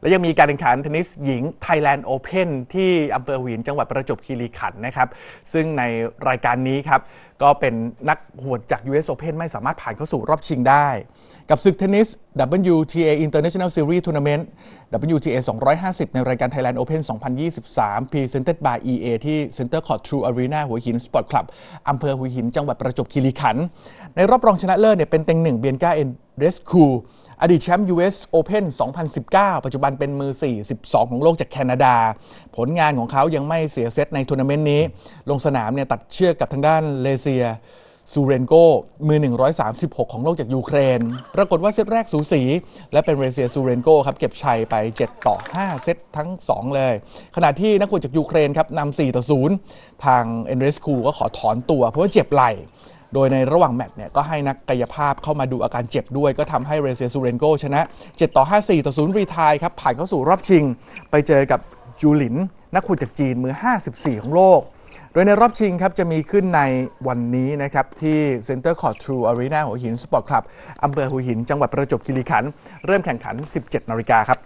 และยังมีการแข่งขันเทนนิสหญิง Thailand Open ที่อำเภอหวินจังหวัดประจวบคีรีขันธ์นะครับ ซึ่งในรายการนี้ครับ ก็เป็นนักหวดจาก US Open ไม่สามารถผ่านเข้าสู่รอบชิงได้ กับศึกเทนนิส WTA International Series Tournament WTA 250 ในรายการ Thailand Open 2023 Presented by EA ที่ Center Court True Arena หัวหิน Sport Club อำเภอหัวหินจังหวัดประจวบคีรีขันธ์ในรอบรองชนะเลิศเนี่ยเป็นเต็งหนึ่งเบียนก้าเอ็น เรสคูอดีตแชมป์ US Open 2019 ปัจจุบันเป็นมือ 42 ของโลกจากแคนาดา ผลงานของเขายังไม่เสียเซตในทัวร์นาเมนต์นี้ ลงสนามเนี่ยตัดเชือกกับทางด้านเลเซียซูเรนโกมือ 136 ของโลกจากยูเครน ปรากฏว่าเซตแรกสูสี และเป็นเรเซียซูเรนโกครับเก็บชัยไป 7 ต่อ 5 เซตทั้ง 2 เลย ขณะที่นักขวดจากยูเครนครับนำ4ต่อ 0 ทางเอนเรสคูก็ขอถอนตัวเพราะว่าเจ็บไหล่ โดยในระหว่างแมตช์เนี่ยก็ให้นักกายภาพเข้ามาดูอาการเจ็บด้วย ก็ทำให้เรเซียซูเรนโกชนะ 7 ต่อ 5 4 ต่อ 0 รีทายครับ ผ่านเข้าสู่รอบชิง ไปเจอกับจูหลิน นักขุดจากจีนมือ 54 ของโลก โดยในรอบชิงครับจะมีขึ้นในวันนี้นะครับที่ Center Court True Arena หัวหินสปอร์ตคลับอำเภอหัวหิน จังหวัดประจวบคีรีขันธ์เริ่มแข่งขัน 17 นาฬิกาครับ